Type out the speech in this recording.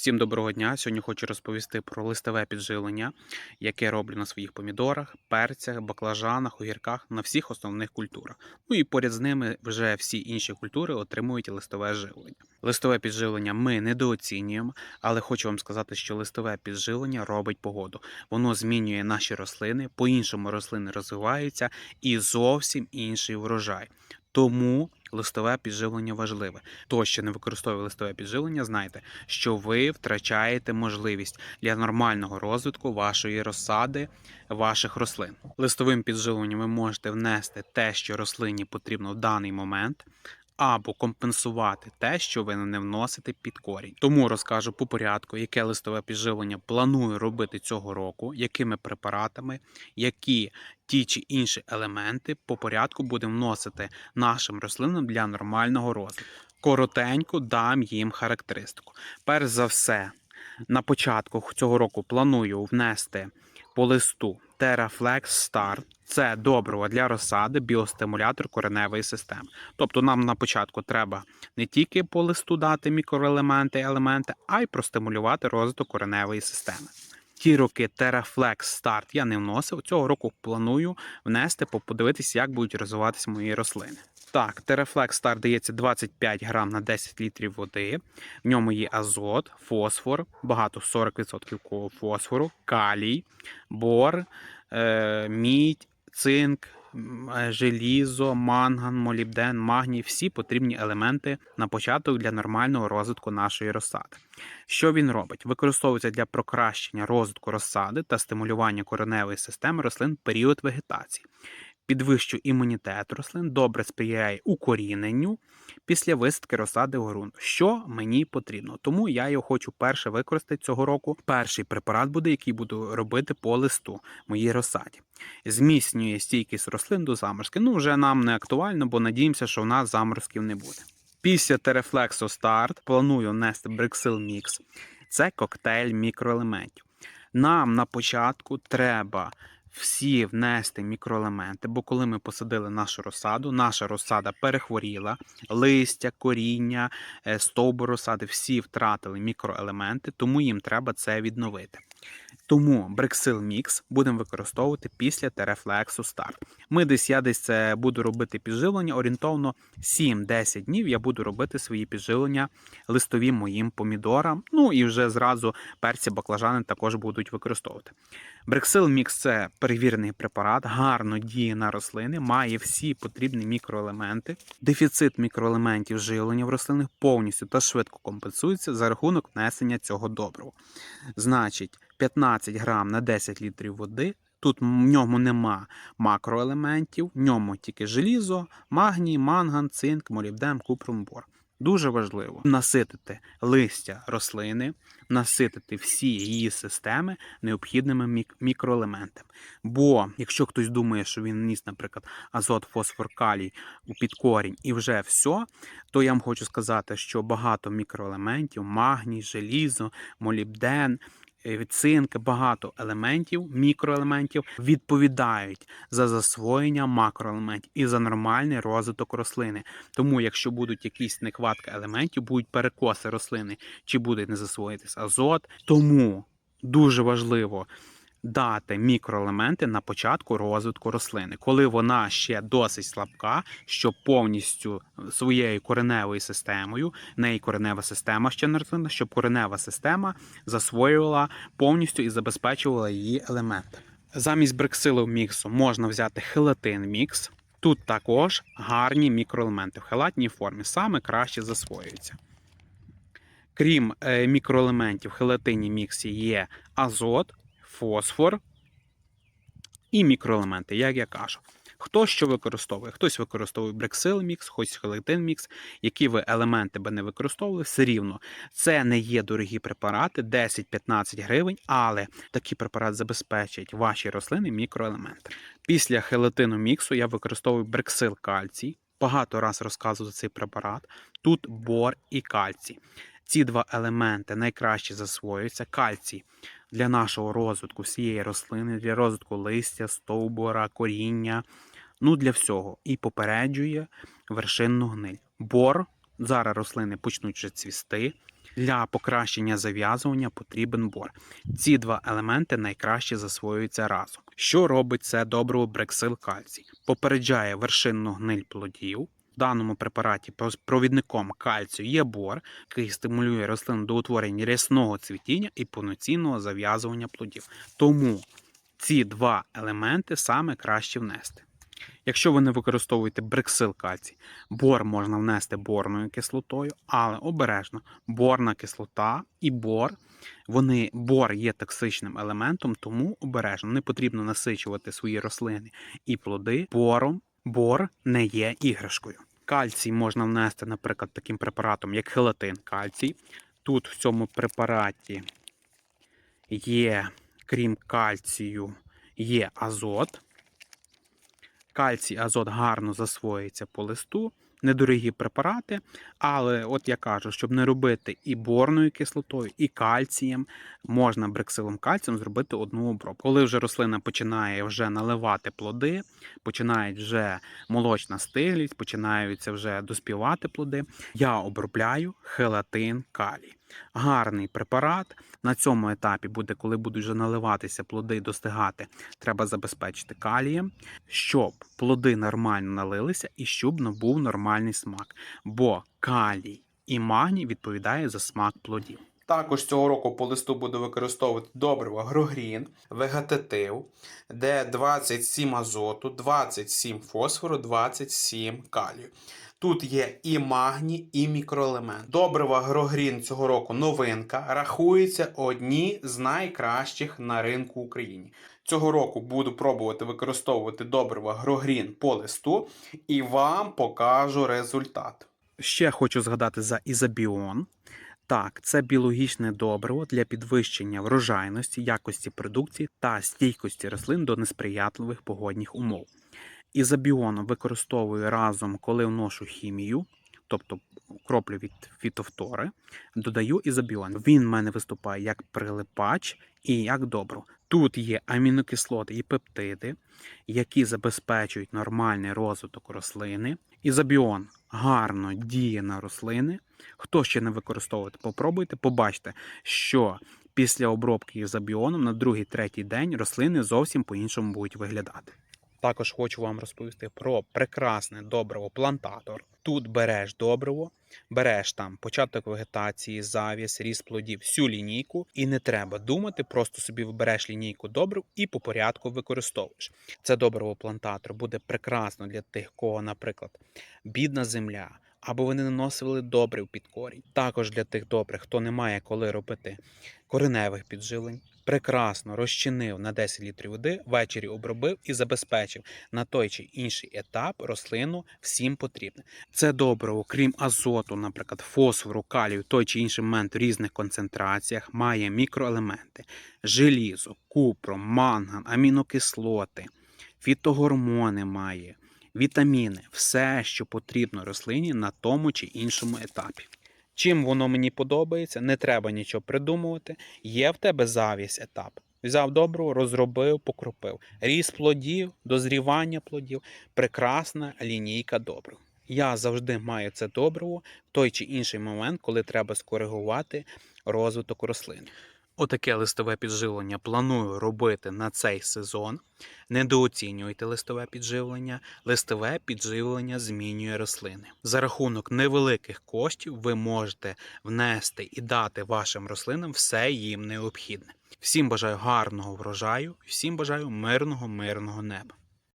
Всім доброго дня! Сьогодні хочу розповісти про листове підживлення, яке роблю на своїх помідорах, перцях, баклажанах, огірках, на всіх основних культурах. Ну і поряд з ними вже всі інші культури отримують листове живлення. Листове підживлення ми недооцінюємо, але хочу вам сказати, що листове підживлення робить погоду. Воно змінює наші рослини, по-іншому рослини розвиваються і зовсім інший врожай. Тому листове підживлення важливе. То, що не використовує листове підживлення, знайте, що ви втрачаєте можливість для нормального розвитку вашої розсади, ваших рослин. Листовим підживленням ви можете внести те, що рослині потрібно в даний момент. Або компенсувати те, що ви не вносите під корінь. Тому розкажу по порядку, яке листове підживлення планую робити цього року, якими препаратами, які ті чи інші елементи по порядку будемо вносити нашим рослинам для нормального розвитку. Коротенько дам їм характеристику. Перш за все, на початку цього року планую внести по листу TerraFlex Start. Це добриво для розсади, біостимулятор кореневої системи. Тобто нам на початку треба не тільки по листу дати мікроелементи, і елементи, а й простимулювати розвиток кореневої системи. Ті роки TerraFlex Start я не вносив. Цього року планую внести, подивитися, як будуть розвиватися мої рослини. Так, TerraFlex Start дається 25 грам на 10 літрів води. В ньому є азот, фосфор, багато 40% фосфору, калій, бор, е, мідь, цинк, е, желізо, манган, молібден, магній всі потрібні елементи на початок для нормального розвитку нашої розсади. Що він робить? Використовується для покращення розвитку розсади та стимулювання кореневої системи рослин в період вегетації. Підвищує імунітет рослин, добре сприяє укоріненню після висадки розсади в. Що мені потрібно? Тому я його хочу перше використати цього року. Перший препарат буде, який буду робити по листу моїй розсаді. Зміцнює стійкість рослин до заморозки. Ну, вже нам не актуально, бо надіємося, що в нас заморозків не буде. Після Терефлексу Старт планую внести Бриксил Мікс. Це коктейль мікроелементів. Нам на початку треба всі внести мікроелементи, бо коли ми посадили нашу розсаду, наша розсада перехворіла, листя, коріння, е, стовбур розсади, всі втратили мікроелементи, тому їм треба це відновити. Тому Брексил Мікс будемо використовувати після Терефлексу Старт. Ми десь я десь це буду робити підживлення орієнтовно 7-10 днів. Я буду робити свої підживлення листові моїм помідорам. Ну і вже зразу перці баклажани також будуть використовувати. Брексил Мікс це перевірений препарат, гарно діє на рослини, має всі потрібні мікроелементи. Дефіцит мікроелементів живлення в рослинах повністю та швидко компенсується за рахунок внесення цього добрива. Значить, 15 грам на 10 літрів води. Тут в ньому нема макроелементів, в ньому тільки желізо, магній, манган, цинк, молібден, купрум, бор. Дуже важливо наситити листя рослини, наситити всі її системи необхідними мік- мікроелементами. Бо якщо хтось думає, що він ніс, наприклад, азот, фосфор, калій у підкорінь і вже все, то я вам хочу сказати, що багато мікроелементів, магній, желізо, молібден. Е, Цинк, багато елементів, мікроелементів відповідають за засвоєння макроелементів і за нормальний розвиток рослини. Тому, якщо будуть якісь нехватка елементів, будуть перекоси рослини, чи буде не засвоїтись азот. Тому дуже важливо дати мікроелементи на початку розвитку рослини, коли вона ще досить слабка, щоб повністю своєю кореневою системою, в неї коренева система ще не рослина, щоб коренева система засвоювала повністю і забезпечувала її елементи. Замість брексилу міксу можна взяти хелатин мікс. Тут також гарні мікроелементи в хелатній формі, саме краще засвоюються. Крім е, мікроелементів, в хелатині міксі є азот, фосфор і мікроелементи, як я кажу. Хто що використовує? Хтось використовує брексил мікс, хтось хелатин мікс. Які ви елементи би не використовували, все рівно. Це не є дорогі препарати, 10-15 гривень, але такий препарат забезпечить ваші рослини мікроелементи. Після хелатину міксу я використовую брексил кальцій. Багато раз розказував за цей препарат. Тут бор і кальцій. Ці два елементи найкраще засвоюються. Кальцій для нашого розвитку всієї рослини, для розвитку листя, стовбура, коріння, ну для всього. І попереджує вершинну гниль. Бор, зараз рослини почнуть вже цвісти. Для покращення зав'язування потрібен бор. Ці два елементи найкраще засвоюються разом. Що робить це добриво брексил кальцій? Попереджає вершинну гниль плодів. Даному препараті провідником кальцію є бор, який стимулює рослину до утворення рясного цвітіння і повноцінного зав'язування плодів. Тому ці два елементи саме краще внести. Якщо ви не використовуєте брексил кальцій, бор можна внести борною кислотою, але обережно борна кислота і бор. Вони бор є токсичним елементом, тому обережно не потрібно насичувати свої рослини і плоди бором. Бор не є іграшкою. Кальцій можна внести, наприклад, таким препаратом, як хелатин кальцій. Тут в цьому препараті є, крім кальцію, є азот. Кальцій, азот гарно засвоюється по листу, недорогі препарати, але от я кажу, щоб не робити і борною кислотою, і кальцієм, можна брексилом кальцієм зробити одну обробку. Коли вже рослина починає вже наливати плоди, починає вже молочна стиглість, починаються вже доспівати плоди, я обробляю хелатин калій. Гарний препарат. На цьому етапі буде, коли будуть вже наливатися плоди достигати, треба забезпечити калієм, щоб плоди нормально налилися і щоб набув нормальний смак. Бо калій і магній відповідає за смак плодів. Також цього року по листу буду використовувати добриво Грогрін, вегетатив, де 27 азоту, 27 фосфору, 27 калію. Тут є і магній, і мікроелемент. Добрива Грогрін цього року новинка. Рахується одні з найкращих на ринку України. Цього року буду пробувати використовувати добрива Грогрін по листу і вам покажу результат. Ще хочу згадати за Ізобіон. Так, це біологічне добриво для підвищення врожайності, якості продукції та стійкості рослин до несприятливих погодних умов. Ізобіон використовую разом, коли вношу хімію, тобто кроплю від фітофтори, додаю ізобіон. Він в мене виступає як прилипач і як добро. Тут є амінокислоти і пептиди, які забезпечують нормальний розвиток рослини. Ізобіон гарно діє на рослини. Хто ще не використовує, попробуйте, побачите, що після обробки ізобіоном на другий-третій день рослини зовсім по-іншому будуть виглядати. Також хочу вам розповісти про прекрасне добриво плантатор. Тут береш добриво, береш там початок вегетації, завіс, ріст плодів, всю лінійку, і не треба думати, просто собі вибереш лінійку добрив і по порядку використовуєш. Це добриво плантатор буде прекрасно для тих, кого, наприклад, бідна земля. Або вони наносили добрив під корінь. Також для тих добрих, хто не має коли робити кореневих підживлень, прекрасно розчинив на 10 літрів води, ввечері обробив і забезпечив на той чи інший етап рослину всім потрібне. Це добриво, крім азоту, наприклад, фосфору, калію, той чи інший момент в різних концентраціях, має мікроелементи, желізо, купро, манган, амінокислоти, фітогормони має, вітаміни, все, що потрібно рослині на тому чи іншому етапі. Чим воно мені подобається, не треба нічого придумувати. Є в тебе завість етап. Взяв добру, розробив, покропив. Ріс плодів, дозрівання плодів, прекрасна лінійка добрив. Я завжди маю це добриво в той чи інший момент, коли треба скоригувати розвиток рослин. Отаке листове підживлення планую робити на цей сезон. Недооцінюйте листове підживлення. Листове підживлення змінює рослини. За рахунок невеликих коштів ви можете внести і дати вашим рослинам все їм необхідне. Всім бажаю гарного врожаю, всім бажаю мирного, мирного неба.